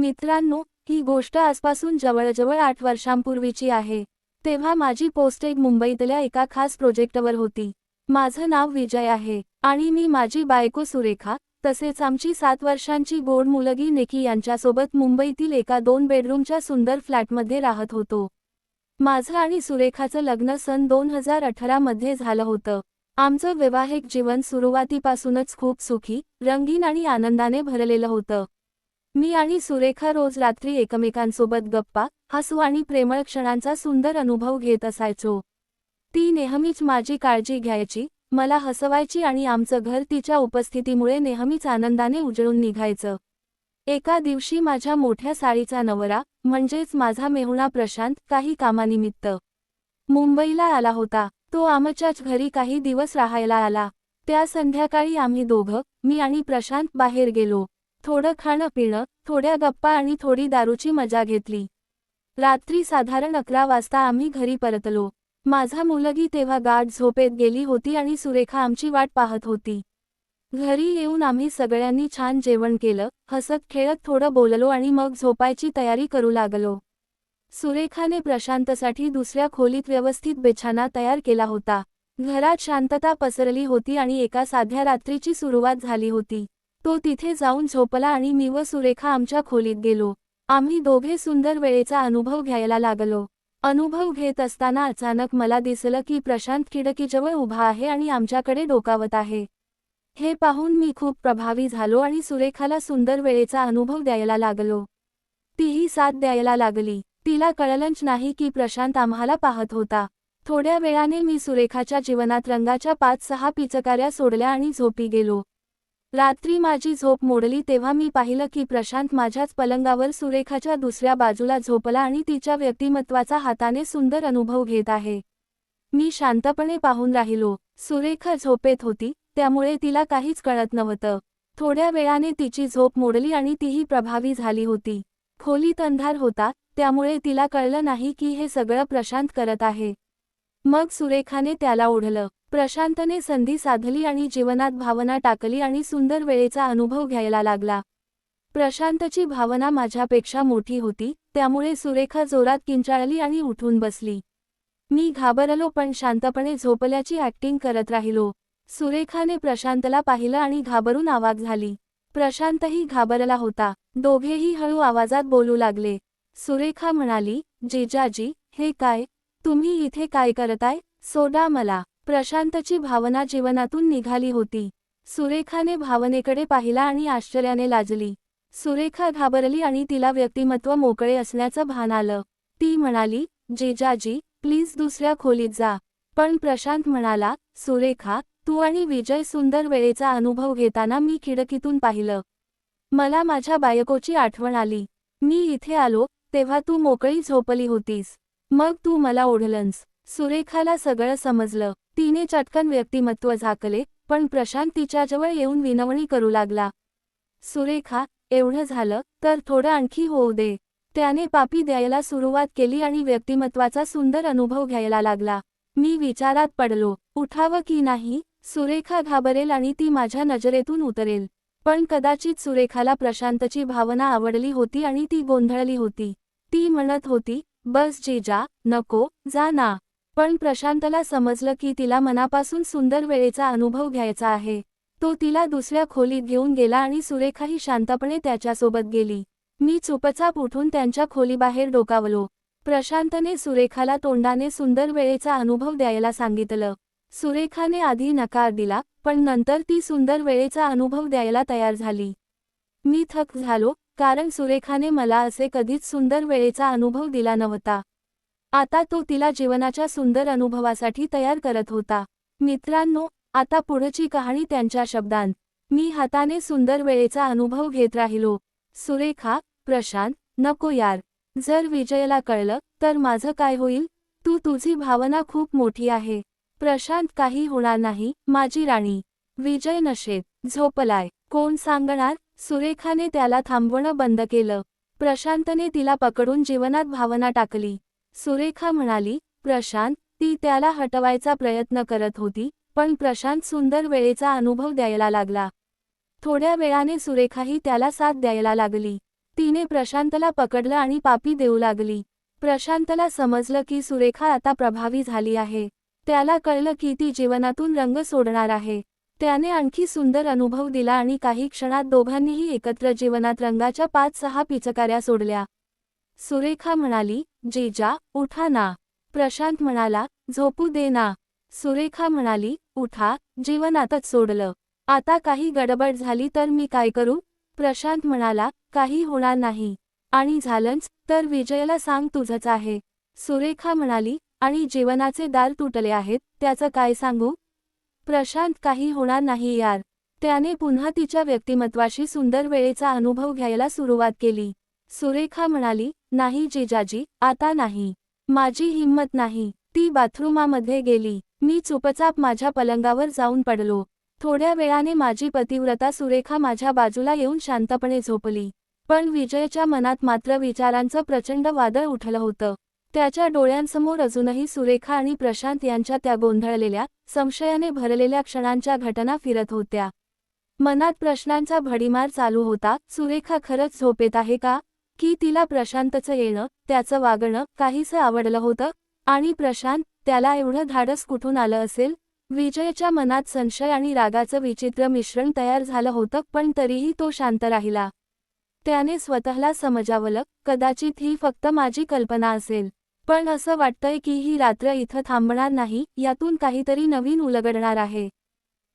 मित्रांनो ही गोष्ट आजपासून जवळजवळ आठ वर्षांपूर्वीची आहे. तेव्हा माझी पोस्टेज मुंबईतल्या एका खास प्रोजेक्टवर होती. माझं नाव विजय आहे. आणि मी माझी बायको सुरेखा तसेच आमची सात वर्षांची गोड मुलगी नेकी यांच्यासोबत मुंबईतील एका दोन बेडरूमच्या सुंदर फ्लॅटमध्ये राहत होतो. माझं आणि सुरेखाचं लग्न सन दोन हजार अठरा मध्ये झालं होतं. आमचं वैवाहिक जीवन सुरुवातीपासूनच खूप सुखी रंगीन आणि आनंदाने भरलेलं होतं. मी आणि सुरेखा रोज रात्री एकमेकांसोबत गप्पा हसू आणि प्रेमळ क्षणांचा सुंदर अनुभव घेत असायचो. ती नेहमीच माझी काळजी घ्यायची मला हसवायची आणि आमचं घर तिच्या उपस्थितीमुळे नेहमीच आनंदाने उजळून निघायचं. एका दिवशी माझ्या मोठ्या साळीचा नवरा म्हणजेच माझा मेहुणा प्रशांत काही कामानिमित्त मुंबईला आला होता. तो आमच्याच घरी काही दिवस राहायला आला. त्या संध्याकाळी आम्ही दोघं मी आणि प्रशांत बाहेर गेलो. थोडं खाणं पिणं थोड्या गप्पा आणि थोडी दारूची मजा घेतली. रात्री साधारण अकरा वाजता आम्ही घरी परतलो. माझा मुलगी तेव्हा गाठ झोपेत गेली होती आणि सुरेखा आमची वाट पाहत होती. घरी येऊन आम्ही सगळ्यांनी छान जेवण केलं हसत खेळत थोडं बोललो आणि मग झोपायची तयारी करू लागलो. सुरेखाने प्रशांतसाठी दुसऱ्या खोलीत व्यवस्थित बेछाना तयार केला होता. घरात शांतता पसरली होती आणि एका साध्या रात्रीची सुरुवात झाली होती. तो तिथे जाऊन झोपला आणि मी व सुरेखा आमच्या खोलीत गेलो. आम्ही दोघे सुंदर वेळेचा अनुभव घ्यायला लागलो. अनुभव घेत असताना अचानक मला दिसलं की प्रशांत खिडकीजवळ उभा आहे आणि आमच्याकडे डोकावत आहे. हे पाहून मी खूप प्रभावी झालो आणि सुरेखाला सुंदर वेळेचा अनुभव द्यायला लागलो. तीही साथ द्यायला लागली. तिला कळलंच नाही की प्रशांत आम्हाला पाहत होता. थोड्या वेळाने मी सुरेखाच्या जीवनात रंगाच्या पाच सहा पिचकाऱ्या सोडल्या आणि झोपी गेलो. रात्री माझी झोप मोडली तेव्हा मी पाहिलं की प्रशांत माझ्याच पलंगावर सुरेखाच्या दुसऱ्या बाजूला झोपला आणि तिच्या व्यक्तिमत्वाचा हाताने सुंदर अनुभव घेत आहे. मी शांतपणे पाहून राहिलो. सुरेखा झोपेत होती त्यामुळे तिला काहीच कळत नव्हतं. थोड्या वेळाने तिची झोप मोडली आणि तीही प्रभावी झाली होती. खोलीत अंधार होता त्यामुळे तिला कळलं नाही की हे सगळं प्रशांत करत आहे. मग सुरेखाने त्याला ओढलं. प्रशांतने संधी साधली आणि जीवनात भावना टाकली आणि सुंदर वेळेचा अनुभव घ्यायला लागला. प्रशांतची भावना माझ्यापेक्षा मोठी होती त्यामुळे सुरेखा जोरात किंचाळली आणि उठून बसली. मी घाबरलो पण शांतपणे झोपल्याची ऍक्टिंग करत राहिलो. सुरेखाने प्रशांतला पाहिलं आणि घाबरून आवाज झाली. प्रशांतही घाबरला होता. दोघेही हळू आवाजात बोलू लागले. सुरेखा म्हणाली जेजाजी हे काय? तुम्ही इथे काय करताय? सोडा मला. प्रशांतची भावना जीवनातून निघाली होती. सुरेखाने भावनेकडे पाहिला आणि आश्चर्याने लाजली. सुरेखा घाबरली आणि तिला व्यक्तिमत्व मोकळे असण्याचं भान आलं. ती म्हणाली जेजाजी प्लीज दुसऱ्या खोलीत जा. पण प्रशांत म्हणाला सुरेखा तू आणि विजय सुंदर वेळेचा अनुभव घेताना मी खिडकीतून पाहिलं. मला माझ्या बायकोची आठवण आली. मी इथे आलो तेव्हा तू मोकळी झोपली होतीस. मग तू मला ओढलंस. सुरेखाला सगळं समजलं. तिने चटकन व्यक्तिमत्व झाकले पण प्रशांत तिच्याजवळ येऊन विनवणी करू लागला. सुरेखा एवढं झालं तर थोडं आणखी होऊ दे. त्याने पापी द्यायला सुरुवात केली आणि व्यक्तिमत्वाचा सुंदर अनुभव घ्यायला लागला. मी विचारात पडलो उठावं की नाही? सुरेखा घाबरेल आणि ती माझ्या नजरेतून उतरेल. पण कदाचित सुरेखाला प्रशांतची भावना आवडली होती आणि ती गोंधळली होती. ती म्हणत होती बस जीजा नको जा ना. पण प्रशांतला समजलं की तिला मनापासून सुंदर वेळेचा अनुभव घ्यायचा आहे. तो तिला दुसऱ्या खोलीत घेऊन गेला आणि सुरेखाही शांतपणे त्याच्यासोबत गेली. मी चुपचाप उठून त्यांच्या खोलीबाहेर डोकावलो. प्रशांतने सुरेखाला तोंडाने सुंदर वेळेचा अनुभव द्यायला सांगितलं. सुरेखाने आधी नकार दिला पण नंतर ती सुंदर वेळेचा अनुभव द्यायला तयार झाली. मी थक झालो कारण सुरेखाने मला असे कधीच सुंदर वेळेचा अनुभव दिला नव्हता. आता तो तिला जीवनाच्या सुंदर अनुभवासाठी तयार करत होता. मित्रांनो आता पुढची कहाणी त्यांच्या शब्दांत. मी हाताने सुंदर वेळेचा अनुभव घेत राहिलो. सुरेखा प्रशांत नको यार. जर विजयला कळलं तर माझं काय होईल? तू तुझी भावना खूप मोठी आहे. प्रशांत काही होणार नाही माझी राणी. विजय नशेत. झोपलाय. कोण सांगणार? सुरेखाने त्याला थांबवणं बंद केलं. प्रशांतने तिला पकडून जीवनात भावना टाकली. सुरेखा म्हणाली प्रशांत ती त्याला हटवायचा प्रयत्न करत होती पण प्रशांत सुंदर वेळेचा अनुभव द्यायला लागला. थोड्या वेळाने सुरेखाही त्याला साथ द्यायला लागली. तिने प्रशांतला पकडलं आणि पापी देऊ लागली. प्रशांतला समजलं की सुरेखा आता प्रभावी झाली आहे. त्याला कळलं की ती जीवनातून रंग सोडणार आहे. त्याने आणखी सुंदर अनुभव दिला आणि काही क्षणात दोघांनीही एकत्र जीवनात रंगाच्या पाच सहा पिचकाऱ्या सोडल्या. सुरेखा म्हणाली जेजा उठा ना. प्रशांत म्हणाला झोपू दे ना. सुरेखा म्हणाली उठा जीवनातच सोडलं. आता काही गडबड झाली तर मी काय करू? प्रशांत म्हणाला काही होणार नाही. आणि झालंच तर विजयला सांग तुझंच आहे. सुरेखा म्हणाली आणि जीवनाचे दार तुटले आहेत त्याचं काय सांगू? प्रशांत काही होणार नाही यार. त्याने पुन्हा तिच्या व्यक्तिमत्वाशी सुंदर वेळेचा अनुभव घ्यायला सुरुवात केली. सुरेखा म्हणाली नाही जिजाजी आता नाही. माझी हिंमत नाही. ती बाथरूमामध्ये गेली. मी चुपचाप माझ्या पलंगावर जाऊन पडलो. थोड्या वेळाने माझी पतिव्रता सुरेखा माझ्या बाजूला येऊन शांतपणे झोपली. पण विजयच्या मनात मात्र विचारांचं प्रचंड वादळ उठलं होतं. त्याच्या डोळ्यांसमोर अजूनही सुरेखा आणि प्रशांत यांच्या त्या गोंधळलेल्या संशयाने भरलेल्या क्षणांच्या घटना फिरत होत्या. मनात प्रश्नांचा भडीमार चालू होता सुरेखा खरंच झोपेत आहे का? की तिला प्रशांतचं येणं त्याचं वागणं काहीसं आवडलं होतं? आणि प्रशांत त्याला एवढं धाडस कुठून आलं असेल? विजयच्या मनात संशय आणि रागाचं विचित्र मिश्रण तयार झालं होतं पण तरीही तो शांत राहिला. त्याने स्वतःला समजावलं कदाचित ही फक्त माझी कल्पना असेल. पण असं वाटतंय की ही रात्र इथं थांबणार नाही यातून काहीतरी नवीन उलगडणार आहे.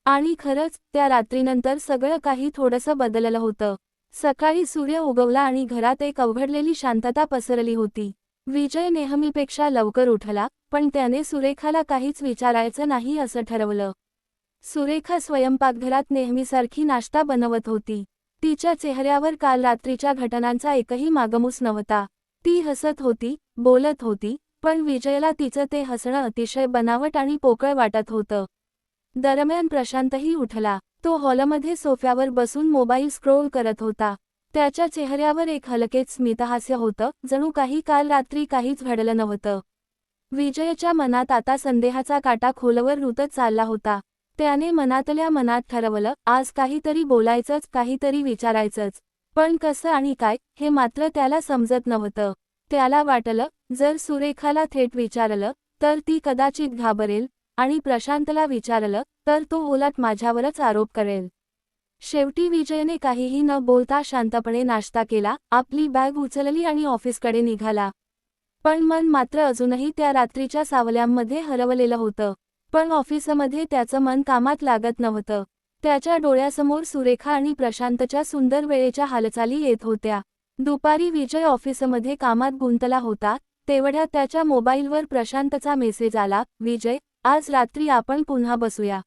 आणि खरंच त्या रात्रीनंतर सगळं काही थोडंसं बदललं होतं. सकाळी सूर्य उगवला आणि घरात एक अवघडलेली शांतता पसरली होती. विजय नेहमीपेक्षा लवकर उठला पण त्याने सुरेखाला काहीच विचारायचं नाही असं ठरवलं. सुरेखा स्वयंपाकघरात नेहमीसारखी नाश्ता बनवत होती. तिच्या चेहऱ्यावर काल रात्रीच्या घटनांचा एकही मागमूस नव्हता. ती हसत होती बोलत होती पण विजयला तिचं ते हसणं अतिशय बनावट आणि पोकळ वाटत होतं. दरम्यान प्रशांतही उठला. तो हॉलमध्ये सोफ्यावर बसून मोबाईल स्क्रोल करत होता. त्याच्या चेहऱ्यावर एक हलकेच स्मितहास्य होतं जणू काही काल रात्री काहीच घडलं नव्हतं. विजयच्या मनात आता संदेहाचा काटा खोलवर रुतत चालला होता. त्याने मनातल्या मनात ठरवलं आज काहीतरी बोलायचंच काहीतरी विचारायचंच. पण कसं आणि काय हे मात्र त्याला समजत नव्हतं. त्याला वाटलं जर सुरेखाला थेट विचारलं तर ती कदाचित घाबरेल आणि प्रशांतला विचारलं तर तो उलट माझ्यावरच आरोप करेल. शेवटी विजयने काहीही न बोलता शांतपणे नाश्ता केला आपली बॅग उचलली आणि ऑफिसकडे निघाला. पण मन मात्र अजूनही त्या रात्रीच्या सावल्यांमध्ये हरवलेलं होतं. पण ऑफिसमध्ये त्याचं मन कामात लागत नव्हतं. त्याच्या डोळ्यासमोर सुरेखा आणि प्रशांतच्या सुंदर वेळेच्या हालचाली येत होत्या. दुपारी विजय ऑफिसमध्ये कामात गुंतला होता तेवढ्यात त्याच्या मोबाईलवर प्रशांतचा मेसेज आला विजय आज रात्री आपण पुन्हा बसूया.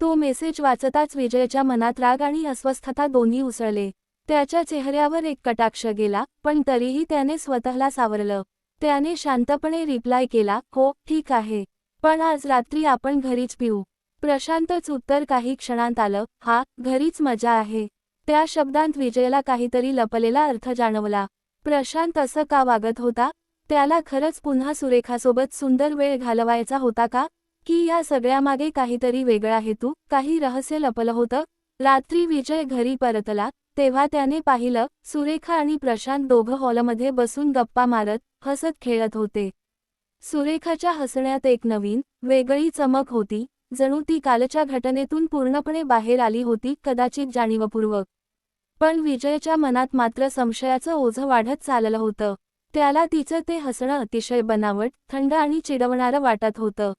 तो मेसेज वाचताच विजयच्या मनात राग आणि अस्वस्थता दोन्ही उसळले. त्याच्या चेहऱ्यावर एक कटाक्ष गेला पण तरीही त्याने स्वतःला सावरलं. त्याने शांतपणे रिप्लाय केला हो ठीक आहे. पण आज रात्री आपण घरीच पिऊ. प्रशांतच उत्तर काही क्षणांत आलं हा घरीच मजा आहे. त्या शब्दांत विजयला काहीतरी लपलेला अर्थ जाणवला. प्रशांत असं का वागत होता? त्याला खरंच पुन्हा सुरेखासोबत सुंदर वेळ घालवायचा होता का? की या सगळ्यामागे काहीतरी वेगळा हेतू काही रहस्य लपलं होतं? रात्री विजय घरी परतला तेव्हा त्याने पाहिलं सुरेखा आणि प्रशांत दोघं हॉलमध्ये बसून गप्पा मारत हसत खेळत होते. सुरेखाच्या हसण्यात एक नवीन वेगळी चमक होती जणू ती कालच्या घटनेतून पूर्णपणे बाहेर आली होती कदाचित जाणीवपूर्वक. पण विजयच्या मनात मात्र संशयाचं ओझं वाढत चाललं होतं. त्याला तिचं ते हसणं अतिशय बनावट थंड आणि चिडवणारं वाटत होतं.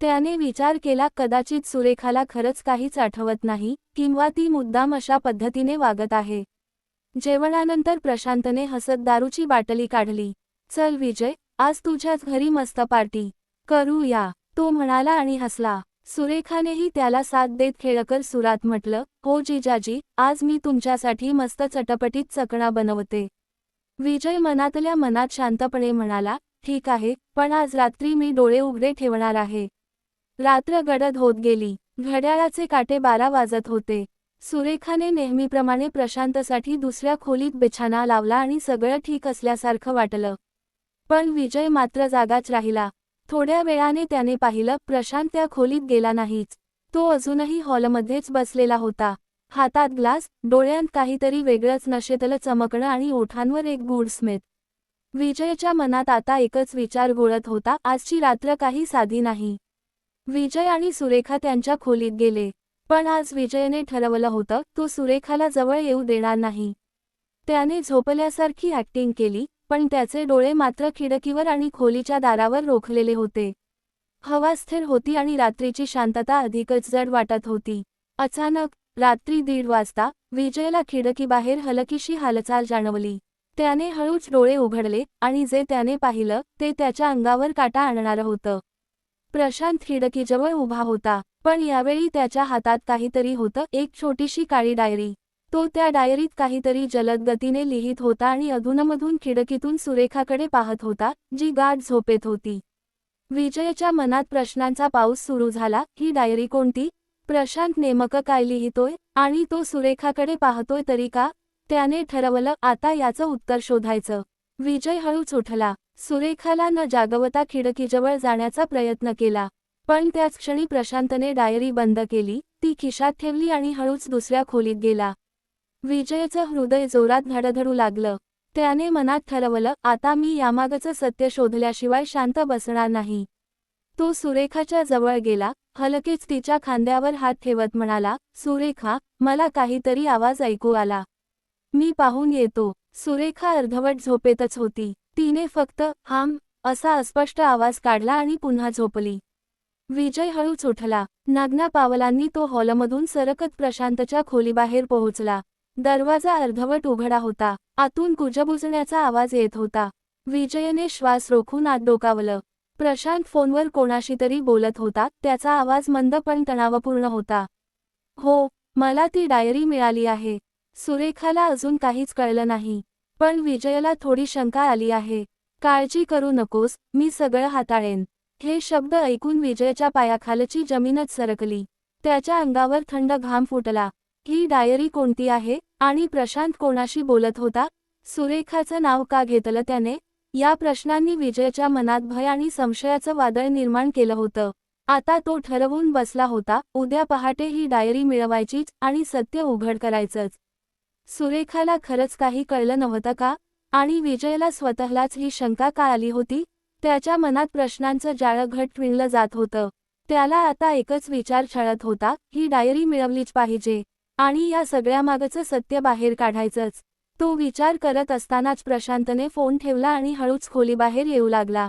त्याने विचार केला कदाचित सुरेखाला खरंच काहीच आठवत नाही किंवा ती मुद्दाम अशा पद्धतीने वागत आहे. जेवणानंतर प्रशांतने हसत दारूची बाटली काढली. चल विजय आज तुझ्याच घरी मस्त पार्टी. करू या तो म्हणाला आणि हसला. सुरेखानेही त्याला साथ देत खेळकर सुरात म्हटलं हो जिजाजी आज मी तुमच्यासाठी मस्त चटपटीत चकणा बनवते. विजय मनातल्या मनात शांतपणे म्हणाला ठीक आहे पण आज रात्री मी डोळे उघडे ठेवणार आहे. रात्र गडद होत गेली. घड्याळाचे काटे बारा वाजत होते. सुरेखाने नेहमीप्रमाणे प्रशांतसाठी दुसऱ्या खोलीत बिछाना लावला आणि सगळं ठीक असल्यासारखं वाटलं. पण विजय मात्र जागाच राहिला. थोड्या वेळाने त्याने पाहिलं प्रशांत त्या खोलीत गेला नाहीच. तो अजूनही हॉलमध्येच बसलेला होता. हातात ग्लास डोळ्यांत काहीतरी वेगळंच नशेतलं चमकणं आणि ओठांवर एक गूढ स्मित. विजयच्या मनात आता एकच विचार गोळत होता आजची रात्र काही साधी नाही. विजय आणि सुरेखा त्यांच्या खोलीत गेले. पण आज विजयने ठरवलं होतं तो सुरेखाला जवळ येऊ देणार नाही. त्याने झोपल्यासारखी ऍक्टिंग केली पण त्याचे डोळे मात्र खिडकीवर आणि खोलीच्या दारावर रोखलेले होते. हवा स्थिर होती आणि रात्रीची शांतता अधिकच जड वाटत होती. अचानक रात्री दीड वाजता विजयला खिडकीबाहेर हलकीशी हालचाल जाणवली. त्याने हळूच डोळे उघडले आणि जे त्याने पाहिलं ते त्याच्या अंगावर काटा आणणारं होतं. प्रशांत खिडकीजवळ उभा होता पण यावेळी त्याच्या हातात काहीतरी होतं एक छोटीशी काळी डायरी. तो त्या डायरीत काहीतरी जलद गतीने लिहित होता आणि अधूनमधून खिडकीतून सुरेखाकडे पाहत होता जी गाठ झोपेत होती. विजयच्या मनात प्रश्नांचा पाऊस सुरू झाला ही डायरी कोणती? प्रशांत नेमकं काय लिहितोय? आणि तो सुरेखाकडे पाहतोय तरी का? त्याने ठरवलं आता याचं उत्तर शोधायचं. विजय हळूच उठला. सुरेखाला न जागवता खिडकीजवळ जाण्याचा प्रयत्न केला. पण त्याच क्षणी प्रशांतने डायरी बंद केली ती खिशात ठेवली आणि हळूच दुसऱ्या खोलीत गेला. विजयचं हृदय जोरात धडधडू लागलं. त्याने मनात ठरवलं आता मी यामागचं सत्य शोधल्याशिवाय शांत बसणार नाही. तो सुरेखाच्या जवळ गेला हलकेच तिच्या खांद्यावर हात ठेवत म्हणाला सुरेखा मला काहीतरी आवाज ऐकू आला. मी पाहून येतो. सुरेखा अर्धवट झोपेतच होती. तिने फक्त हाम असा अस्पष्ट आवाज काढला आणि पुन्हा झोपली. विजय हळूच उठला. नागना पावलांनी तो हॉलमधून सरकत प्रशांतच्या खोलीबाहेर पोहोचला. दरवाजा अर्धवट उघडा होता. आतून कुजबुजण्याचा आवाज येत होता. विजयने श्वास रोखून आत डोकावलं. प्रशांत फोनवर कोणाशी तरी बोलत होता. त्याचा आवाज मंद पण तणावपूर्ण होता. हो मला ती डायरी मिळाली आहे. सुरेखाला अजून काहीच कळलं नाही. पण विजयला थोडी शंका आली आहे. काळजी करू नकोस मी सगळं हाताळेन. हे शब्द ऐकून विजयच्या पायाखालची जमीनच सरकली. त्याच्या अंगावर थंड घाम फुटला. ही डायरी कोणती आहे आणि प्रशांत कोणाशी बोलत होता? सुरेखाचं नाव का घेतलं त्याने? या प्रश्नांनी विजयच्या मनात भय आणि संशयाचं वादळ निर्माण केलं होतं. आता तो ठरवून बसला होता उद्या पहाटे ही डायरी मिळवायचीच आणि सत्य उघड करायचंच. सुरेखाला खरंच काही कळलं नव्हतं का? आणि विजयला स्वतःलाच ही शंका का आली होती? त्याच्या मनात प्रश्नांचं जाळं घट विणलं जात होतं. त्याला आता एकच विचार छळत होता ही डायरी मिळवलीच पाहिजे. आणि या सगळ्यामागचं सत्य बाहेर काढायचंच. तो विचार करत असतानाच प्रशांतने फोन ठेवला आणि हळूच खोलीबाहेर येऊ लागला.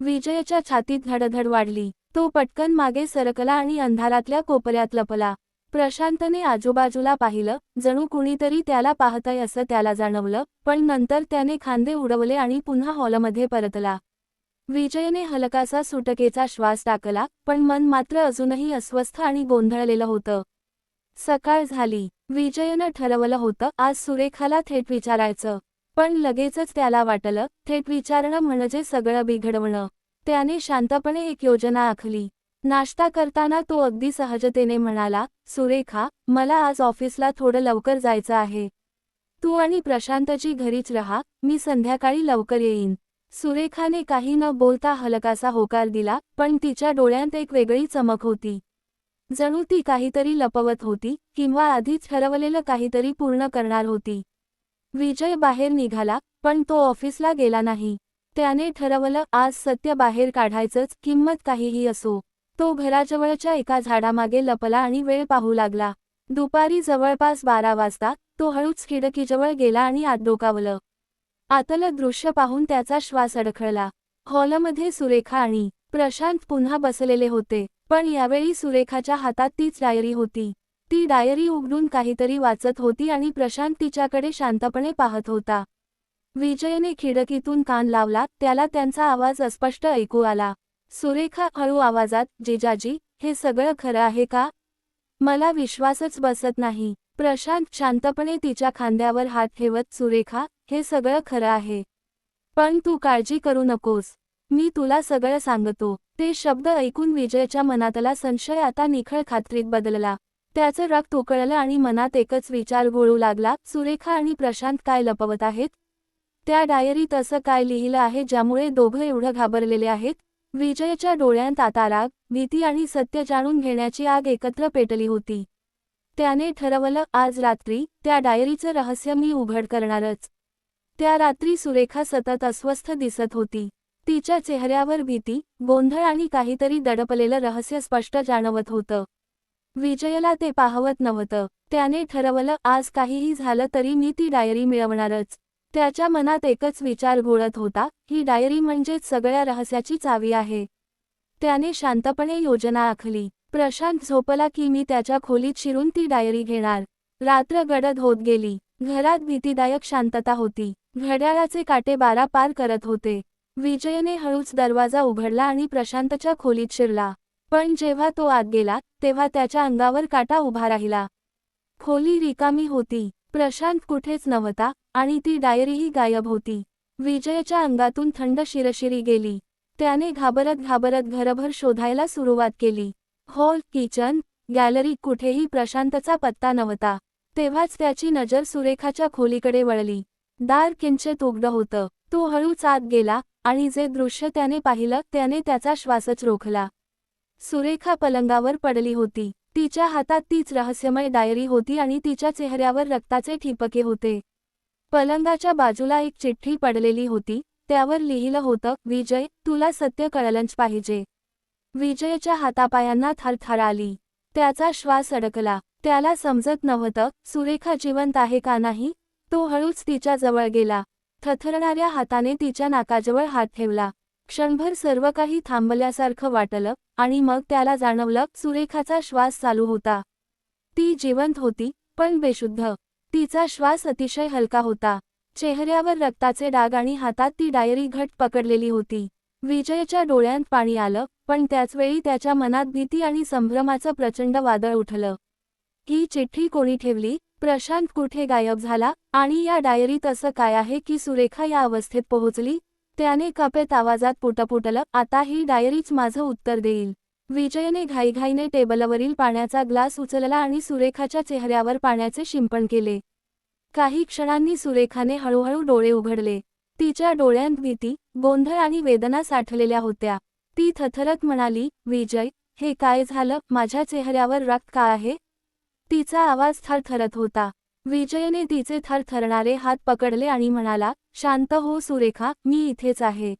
विजयच्या छातीत धडधड वाढली. तो पटकन मागे सरकला आणि अंधारातल्या कोपऱ्यात लपला. प्रशांतने आजूबाजूला पाहिलं जणू कुणीतरी त्याला पाहतय असं त्याला जाणवलं पण नंतर त्याने खांदे उडवले आणि पुन्हा हॉलमध्ये परतला. विजयने हलकासा सुटकेचा श्वास टाकला पण मन मात्र अजूनही अस्वस्थ आणि गोंधळलेलं होतं. सकाळ झाली. विजयनं ठरवलं होतं आज सुरेखाला थेट विचारायचं. पण लगेचच त्याला वाटलं थेट विचारणं म्हणजे सगळं बिघडवणं. त्याने शांतपणे एक योजना आखली. नाश्ता करताना तो अगदी सहजतेने म्हणाला सुरेखा मला आज ऑफिसला थोडं लवकर जायचं आहे. तू आणि प्रशांतजी घरीच रहा मी संध्याकाळी लवकर येईन. सुरेखाने काही न बोलता हलकासा होकार दिला पण तिच्या डोळ्यांत एक वेगळी चमक होती. जणू ती काहीतरी लपवत होती किंवा आधीच ठरवलेलं काहीतरी पूर्ण करणार होती. विजय बाहेर निघाला पण तो ऑफिसला गेला नाही. त्याने ठरवलं आज सत्य बाहेर काढायचंच किंमत काहीही असो. तो घराजवळच्या एका झाडामागे लपला आणि वेळ पाहू लागला. दुपारी जवळपास बारा वाजता तो हळूच खिडकीजवळ गेला आणि आत डोकावलं. आतलं दृश्य पाहून त्याचा श्वास अडखळला. हॉलमध्ये सुरेखा आणि प्रशांत पुन्हा बसलेले होते. पण यावेळी सुरेखाच्या हातात तीच डायरी होती. ती डायरी उघडून काहीतरी वाचत होती आणि प्रशांत तिच्याकडे शांतपणे पाहत होता. विजयने खिडकीतून कान लावला त्याला त्यांचा आवाज अस्पष्ट ऐकू आला. सुरेखा हळू आवाजात जेजाजी हे सगळं खरं आहे का? मला विश्वासच बसत नाही. प्रशांत शांतपणे तिच्या खांद्यावर हात ठेवत सुरेखा हे सगळं खरं आहे. पण तू काळजी करू नकोस. मी तुला सगळं सांगतो. ते शब्द ऐकून विजयच्या मनातला संशय आता निखळ खात्रीत बदलला. त्याचं रक्त उकळलं आणि मनात एकच विचार गोळू लागला. सुरेखा आणि प्रशांत काय लपवत आहेत? त्या डायरीत असं काय लिहिलं आहे ज्यामुळे दोघं एवढं घाबरलेले आहेत? विजयच्या डोळ्यांत आता राग भीती आणि सत्य जाणून घेण्याची आग एकत्र पेटली होती. त्याने ठरवलं आज रात्री त्या डायरीचं रहस्य मी उघड करणारच. त्या रात्री सुरेखा सतत अस्वस्थ दिसत होती. तिच्या चेहऱ्यावर भीती गोंधळ आणि काहीतरी दडपलेलं रहस्य स्पष्ट जाणवत होतं. विजयला ते पाहवत नव्हतं. त्याने ठरवलं आज काहीही झालं तरी मी ती डायरी मिळवणारच. त्याच्या मनात एकच विचार घोळत होता ही डायरी म्हणजेच सगळ्या रहस्याची चावी आहे. त्याने शांतपणे योजना आखली. प्रशांत झोपला की मी त्याच्या खोलीत शिरून ती डायरी घेणार. रात्र गडद होत गेली. घरात भीतीदायक शांतता होती. घड्याळाचे काटे बारा पार करत होते. विजयने हळूच दरवाजा उघडला आणि प्रशांतच्या खोलीत शिरला. पण जेव्हा तो आत गेला तेव्हा त्याच्या अंगावर काटा उभा राहिला. खोली रिकामी होती. प्रशांत कुठेच नव्हता आणि ती डायरीही गायब होती. विजयच्या अंगातून थंड शिरशिरी गेली. त्याने घाबरत घाबरत घरभर शोधायला सुरुवात केली. हॉल किचन गॅलरी कुठेही प्रशांतचा पत्ता नव्हता. तेव्हाच त्याची नजर सुरेखाच्या खोलीकडे वळली. दार किंचित उघडं होतं. तो हळूच आत गेला आणि जे दृश्य त्याने पाहिलं त्याने त्याचा श्वासच रोखला. सुरेखा पलंगावर पडली होती. तिच्या हातात तीच रहस्यमय डायरी होती आणि तिच्या चेहऱ्यावर रक्ताचे ठिपके होते. पलंगाच्या बाजूला एक चिठ्ठी पडलेली होती. त्यावर लिहिलं होतं विजय तुला सत्य कळलंच पाहिजे. विजयच्या हातापायांना थरथर आली. त्याचा श्वास अडकला. त्याला समजत नव्हतं सुरेखा जिवंत आहे का नाही? तो हळूच तिच्या जवळ गेला. थथरणाऱ्या हाताने तिच्या नाकाजवळ हात ठेवला. क्षणभर सर्व काही थांबल्यासारखं वाटलं आणि मग त्याला जाणवलं सुरेखाचा श्वास चालू होता. ती जिवंत होती पण बेशुद्ध. तिचा श्वास अतिशय हलका होता. चेहऱ्यावर रक्ताचे डाग आणि हातात ती डायरी घट पकडलेली होती. विजयच्या डोळ्यांत पाणी आलं पण त्याचवेळी त्याच्या मनात भीती आणि संभ्रमाचं प्रचंड वादळ उठलं. ही चिठ्ठी कोणी ठेवली? प्रशांत कुठे गायब झाला आणि या डायरीत असं काय आहे की सुरेखा या अवस्थेत पोहोचली? त्याने कपेत आवाजात पुटपुटलं आता ही डायरीच माझं उत्तर देईल. विजयने घाईघाईने टेबलवरील पाण्याचा ग्लास उचलला आणि सुरेखाच्या चेहऱ्यावर पाण्याचे शिंपण केले. काही क्षणांनी सुरेखाने हळूहळू डोळे उघडले. तिच्या डोळ्यांत भीती गोंधळ आणि वेदना साठलेल्या होत्या. ती थथरत म्हणाली विजय हे काय झालं? माझ्या चेहऱ्यावर रक्त का आहे? तिचा आवाज थरथरत होता. विजयने तिचे थरथरणारे हात पकडले आणि म्हणाला शांत हो सुरेखा मी इथेच आहे.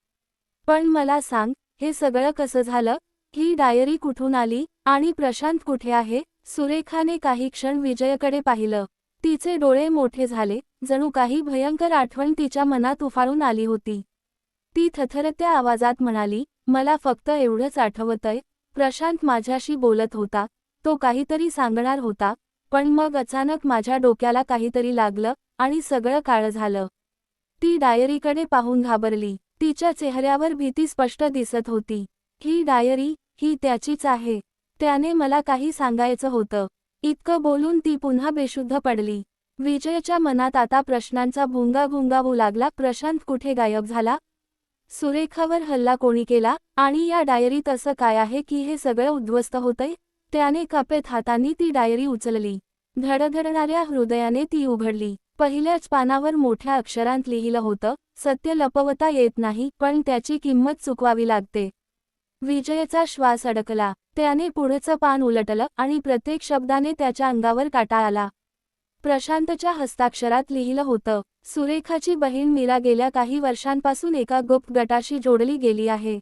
पण मला सांग हे सगळं कसं झालं? ही डायरी कुठून आली? आणि प्रशांत कुठे आहे सुरेखाने काही क्षण विजयकडे पाहिलं. तिचे डोळे मोठे झाले. जणू काही भयंकर आठवण तिच्या मनात उफाळून आली होती. ती थथरत्या आवाजात म्हणाली मला फक्त एवढंच आठवतंय प्रशांत माझ्याशी बोलत होता. तो काहीतरी सांगणार होता पण मग अचानक माझ्या डोक्याला काहीतरी लागलं आणि सगळं काळं झालं. ती डायरीकडे पाहून घाबरली. तिच्या चेहऱ्यावर भीती स्पष्ट दिसत होती. ही डायरी ही त्याचीच आहे. त्याने मला काही सांगायचं होतं. इतकं बोलून ती पुन्हा बेशुद्ध पडली. विजयच्या मनात आता प्रश्नांचा भुंगा भुंगावू लागला. प्रशांत कुठे गायब झाला? सुरेखावर हल्ला कोणी केला? आणि या डायरीत असं काय आहे की हे सगळं उद्ध्वस्त होतंय? त्याने कपेत हातांनी ती डायरी उचलली. धडधडणाऱ्या हृदयाने ती उघडली. पहिल्याच पानावर मोठ्या अक्षरांत लिहिलं होतं सत्य लपवता येत नाही पण त्याची किंमत चुकवावी लागते. विजयचा श्वास अडकला. त्याने पुढचं पान उलटलं आणि प्रत्येक शब्दाने त्याच्या अंगावर काटा आला. प्रशांतच्या हस्ताक्षरात लिहिलं होतं सुरेखाची बहीण मीरा गेल्या काही वर्षांपासून एका गुप्त गटाशी जोडली गेली आहे.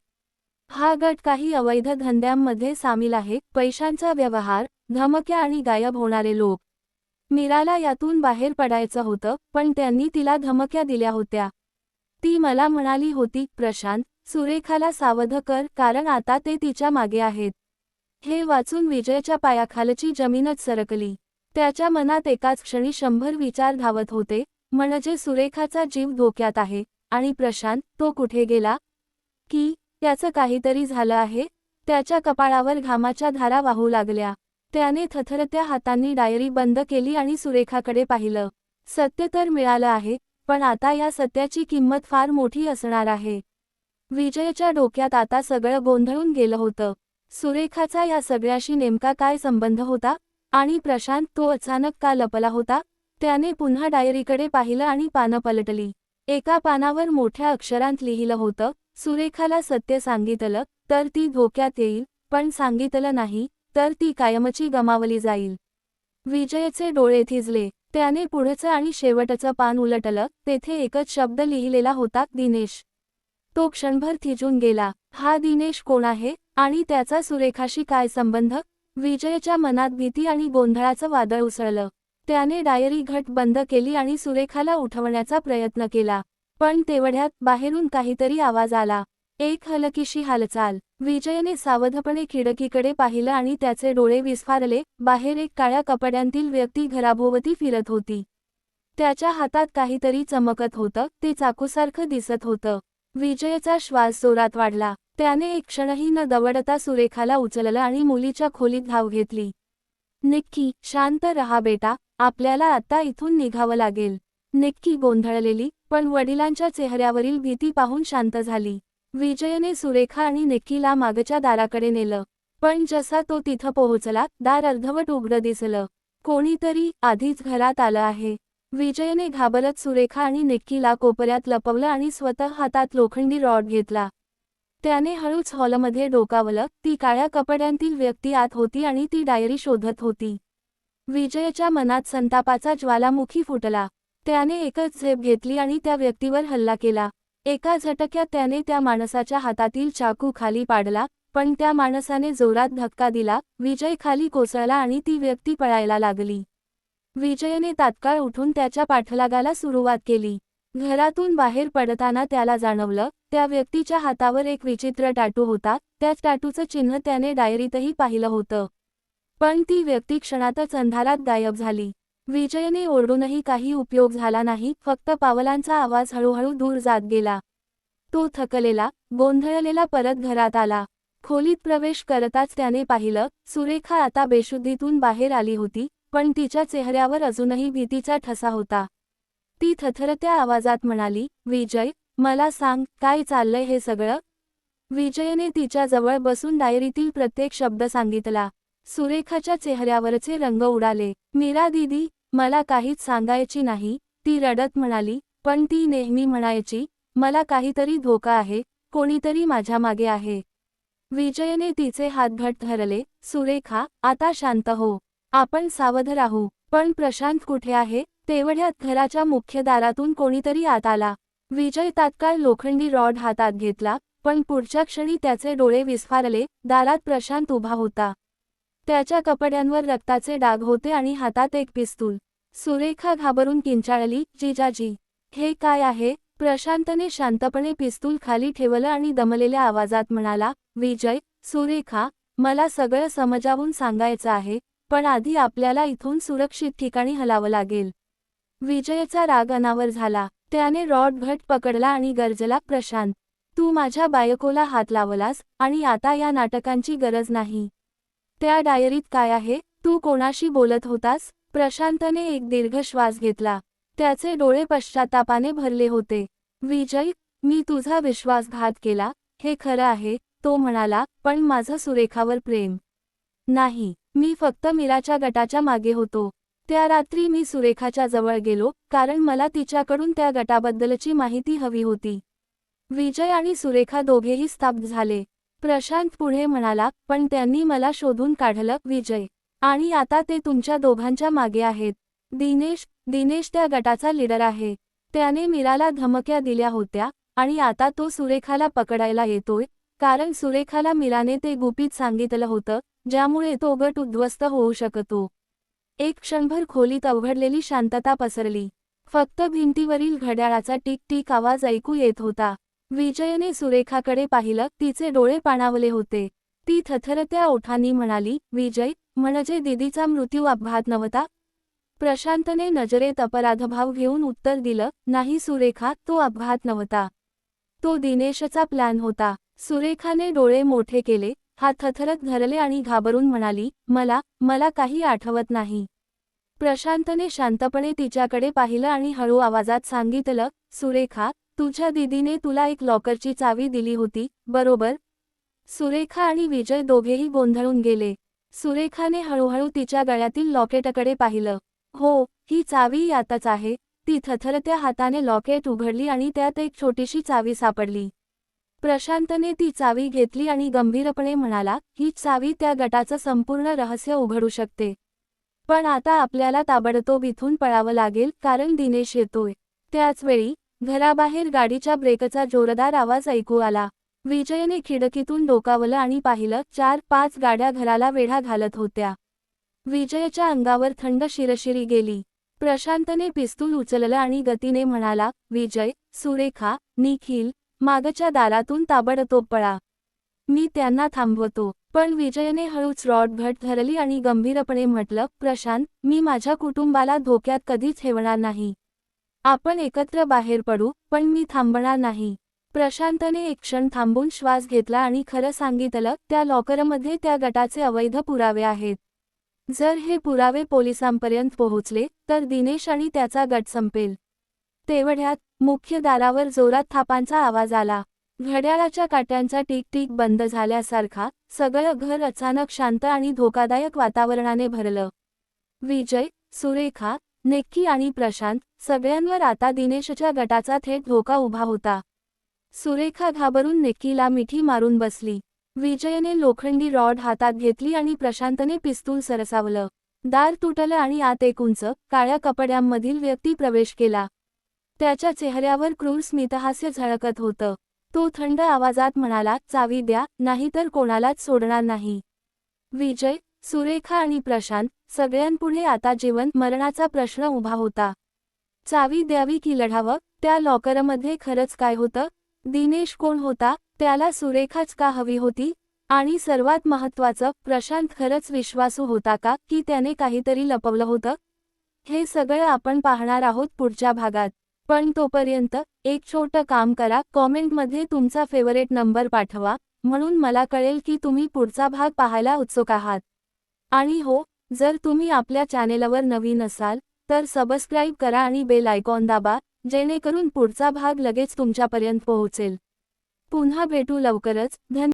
हा गट काही अवैध धंद्यांमध्ये सामील आहे. पैशांचा व्यवहार धमक्या आणि गायब होणारे लोक. मीराला यातून बाहेर पडायचं होतं पण त्यांनी तिला धमक्या दिल्या होत्या. ती मला म्हणाली होती प्रशांत सुरेखाला सावध कर कारण आता ते तिच्यामागे आहेत. हे वाचून विजयच्या पायाखालची जमीनच सरकली. त्याच्या मनात एकाच क्षणी शंभर विचार धावत होते म्हणजे सुरेखाचा जीव धोक्यात आहे आणि प्रशांत तो कुठे गेला? की त्याचं काहीतरी झालं आहे. त्याच्या कपाळावर घामाच्या धारा वाहू लागल्या. त्याने थथरत्या हातांनी डायरी बंद केली आणि सुरेखाकडे पाहिलं. सत्य तर मिळालं आहे पण आता या सत्याची किंमत फार मोठी असणार आहे. विजयच्या डोक्यात आता सगळं गोंधळून गेलं होतं. सुरेखाचा या सगळ्याशी नेमका काय संबंध होता? आणि प्रशांत तो अचानक का लपला होता? त्याने पुन्हा डायरीकडे पाहिलं आणि पानं पलटली. एका पानावर मोठ्या अक्षरांत लिहिलं होतं सुरेखाला सत्य सांगितलं तर ती धोक्यात येईल पण सांगितलं नाही तर ती कायमची गमावली जाईल. विजयचे डोळे थिजले त्याने पुढचं आणि शेवटचं पान उलटलं तेथे एकच शब्द लिहिलेला होता दिनेश. तो क्षणभर थिजून गेला हा दिनेश कोण आहे आणि त्याचा सुरेखाशी काय संबंध? विजयच्या मनात भीती आणि गोंधळाचं वादळ उसळलं. त्याने डायरी घट बंद केली आणि सुरेखाला उठवण्याचा प्रयत्न केला. पण तेवढ्यात बाहेरून काहीतरी आवाज आला. एक हलकीशी हालचाल. विजयने सावधपणे खिडकीकडे पाहिलं आणि त्याचे डोळे विस्फारले. बाहेर एक काळ्या कपड्यांतील व्यक्ती घराभोवती फिरत होती. त्याच्या हातात काहीतरी चमकत होतं. ते चाकूसारखं दिसत होतं. विजयचा श्वास जोरात वाढला. त्याने एक क्षणही न दवडता सुरेखाला उचललं आणि मुलीच्या खोलीत धाव घेतली. निक्की शांत रहा बेटा. आपल्याला आता इथून निघावं लागेल. निक्की गोंधळलेली पण वडिलांच्या चेहऱ्यावरील भीती पाहून शांत झाली. विजयने सुरेखा आणि निक्कीला मागच्या दाराकडे नेलं. पण जसा तो तिथं पोहोचला दार अर्धवट उघडं दिसलं. कोणीतरी आधीच घरात आलं आहे. विजयने घाबरत सुरेखा आणि निक्कीला कोपऱ्यात लपवलं आणि स्वतः हातात लोखंडी रॉड घेतला. त्याने हळूच हॉलमध्ये डोकावलं ती काळ्या कपड्यांतील व्यक्ती आत होती आणि ती डायरी शोधत होती. विजयच्या मनात संतापाचा ज्वालामुखी फुटला. त्याने एकच झेप घेतली आणि त्या व्यक्तीवर हल्ला केला. एका झटक्यात त्याने त्या माणसाच्या हातातील चाकू खाली पाडला पण त्या माणसाने जोरात धक्का दिला विजय खाली कोसळला आणि ती व्यक्ती पळायला लागली. विजयने तात्काळ उठून त्याच्या पाठलागाला सुरुवात केली. घरातून बाहेर पडताना त्याला जाणवलं त्या व्यक्तीच्या हातावर एक विचित्र टाटू होता त्याच टाटूचं चिन्ह त्याने डायरीतही पाहिलं होतं. पण ती व्यक्ती क्षणातच अंधारात गायब झाली. विजयने ओरडूनही काही उपयोग झाला नाही फक्त पावलांचा आवाज हळूहळू दूर जात गेला. तो थकलेला गोंधळलेला परत घरात आला. खोलीत प्रवेश करताच त्याने पाहिलं सुरेखा आता बेशुद्धीतून बाहेर आली होती पण तिच्या चेहऱ्यावर अजूनही भीतीचा ठसा होता. ती थथरत्या आवाजात म्हणाली विजय मला सांग काय चाललंय हे सगळं? विजयने तिच्या जवळ बसून डायरीतील प्रत्येक शब्द सांगितला. सुरेखाच्या चेहऱ्यावरचे रंग उडाले. मीरा दिदी मला काहीच सांगायची नाही. ती रडत म्हणाली पण ती नेहमी म्हणायची मला काहीतरी धोका आहे कोणीतरी माझ्या मागे आहे. विजयने तिचे हात घट धरले सुरेखा आता शांत हो. आपण सावध राहू. पण प्रशांत कुठे आहे? तेवढ्यात घराच्या मुख्य दारातून कोणीतरी आत आला विजय तात्काळ लोखंडी रॉड हातात घेतला पण पुढच्या क्षणी त्याचे डोळे विस्फारले. दारात प्रशांत उभा होता. त्याच्या कपड्यांवर रक्ताचे डाग होते आणि हातात एक पिस्तूल. सुरेखा घाबरून किंचाळली जिजाजी हे काय आहे? प्रशांतने शांतपणे पिस्तूल खाली ठेवलं आणि दमलेल्या आवाजात म्हणाला विजय सुरेखा मला सगळं समजावून सांगायचं आहे पण आधी आपल्याला इथून सुरक्षित ठिकाणी हलावं लागेल. विजयचा राग अनावर झाला. त्याने रॉड घट पकडला आणि गरजला प्रशांत तू माझ्या बायकोला हात लावलास आणि आता या नाटकांची गरज नाही. त्या डायरीत काय आहे? तू कोणाशी बोलत होतास? प्रशांतने एक दीर्घ श्वास घेतला. त्याचे डोळे पश्चातापाने भरले होते. विजय मी तुझा विश्वासघात केला. हे खरं आहे तो म्हणाला पण माझं सुरेखावर प्रेम. नाही मी फक्त मीराच्या गटाच्या मागे होतो. त्या रात्री मी सुरेखाच्या जवळ गेलो कारण मला तिच्याकडून त्या गटाबद्दलची माहिती हवी होती. विजय आणि सुरेखा दोघेही स्तब्ध झाले. प्रशांत पुढे म्हणाला पण त्यांनी मला शोधून काढलं विजय. आणि आता ते तुमच्या दोघांच्या मागे आहेत. दिनेश दिनेश त्या गटाचा लीडर आहे. त्याने मीराला धमक्या दिल्या होत्या आणि आता तो सुरेखाला पकडायला येतोय कारण सुरेखाला मीराने ते गुपित सांगितलं होतं ज्यामुळे तो गट उद्ध्वस्त होऊ शकतो. एक क्षणभर खोलीत अवघडलेली शांतता पसरली. फक्त भिंतीवरील घड्याळाचा टिक टिक आवाज ऐकू येत होता. विजयने सुरेखाकडे पाहिलं तिचे डोळे पाणावले होते. ती थथरत्या ओठांनी म्हणाली विजय म्हणजे दिदीचा मृत्यू अपघात नव्हता प्रशांतने नजरेत अपराधभाव घेऊन उत्तर दिलं नाही सुरेखा तो अपघात नव्हता. तो दिनेशचा प्लॅन होता सुरेखाने डोळे मोठे केले हात थथरत धरले आणि घाबरून म्हणाली मला मला काही आठवत नाही प्रशांतने शांतपणे तिच्याकडे पाहिलं आणि हळू आवाजात सांगितलं सुरेखा तुझ्या दिदीने तुला एक लॉकरची चावी दिली होती बरोबर? सुरेखा आणि विजय दोघेही गोंधळून गेले. सुरेखाने हळूहळू तिच्या गळ्यातील लॉकेटकडे पाहिलं. हो ही चावी यातच आहे. ती थथरत्या हाताने लॉकेट उघडली आणि त्यात एक छोटीशी चावी सापडली. प्रशांतने ती चावी घेतली आणि गंभीरपणे म्हणाला ही चावी त्या गटाचं संपूर्ण रहस्य उघडू शकते. पण आता आपल्याला ताबडतोब इथून पळावं लागेल कारण दिनेश येतोय. त्याचवेळी घराबाहेर गाडीच्या ब्रेकचा जोरदार आवाज ऐकू आला. विजयने खिडकीतून डोकावलं आणि पाहिलं चार पाच गाड्या घराला वेढा घालत होत्या. विजयच्या अंगावर थंड शिरशिरी गेली. प्रशांतने पिस्तूल उचललं आणि गतीने म्हणाला विजय सुरेखा निखिल मागच्या दारातून ताबडतोब पळा. मी त्यांना थांबवतो. पण विजयने हळूच रॉड घट धरली आणि गंभीरपणे म्हटलं प्रशांत मी माझ्या कुटुंबाला धोक्यात कधीच ठेवणार नाही. आपण एकत्र बाहेर पडू पण मी थांबणार नाही. प्रशांतने एक क्षण थांबून श्वास घेतला आणि खरं सांगितलं त्या लॉकरमध्ये त्या गटाचे अवैध पुरावे आहेत. जर हे पुरावे पोलिसांपर्यंत पोहोचले तर दिनेश आणि त्याचा गट संपेल. तेवढ्यात मुख्य दारावर जोरात थापांचा आवाज आला. घड्याळाच्या काट्यांचा टीक टीक बंद झाल्यासारखा सगळं घर अचानक शांत आणि धोकादायक वातावरणाने भरलं. विजय सुरेखा नेक्की आणि प्रशांत सगळ्यांवर आता दिनेशच्या गटाचा थेट धोका उभा होता. सुरेखा घाबरून नेक्कीला मिठी मारून बसली. विजयने लोखंडी रॉड हातात घेतली आणि प्रशांतने पिस्तूल सरसावलं. दार तुटलं आणि आत एक उंच काळ्या कपड्यांमधील व्यक्ती प्रवेश केला. त्याच्या चेहऱ्यावर क्रूर स्मितहास्य झळकत होतं. तो थंड आवाजात म्हणाला चावी द्या नाहीतर कोणालाच सोडणार नाही. विजय सुरेखा आणि प्रशांत सगळ्यांपुढे आता जीवन मरणाचा प्रश्न उभा होता. चावी द्यावी की लढावं? त्या लॉकरमध्ये खरंच काय होतं? दिनेश कोण होता? त्याला सुरेखाच का हवी होती? आणि सर्वात महत्वाचं प्रशांत खरंच विश्वासू होता का की त्याने काहीतरी लपवलं होतं? हे सगळं आपण पाहणार आहोत पुढच्या भागात. पण तोपर्यंत एक छोटं काम करा कॉमेंटमध्ये तुमचा फेवरेट नंबर पाठवा म्हणून मला कळेल की तुम्ही पुढचा भाग पाहायला उत्सुक आहात. आणि हो जर तुम्ही आपल्या चॅनेलवर नवीन असाल तर सबस्क्राईब करा आणि बेल आयकॉन दाबा जेणेकरून पुढचा भाग लगेच तुमच्यापर्यंत पोहोचेल. पुन्हा भेटू लवकरच. धन्यवाद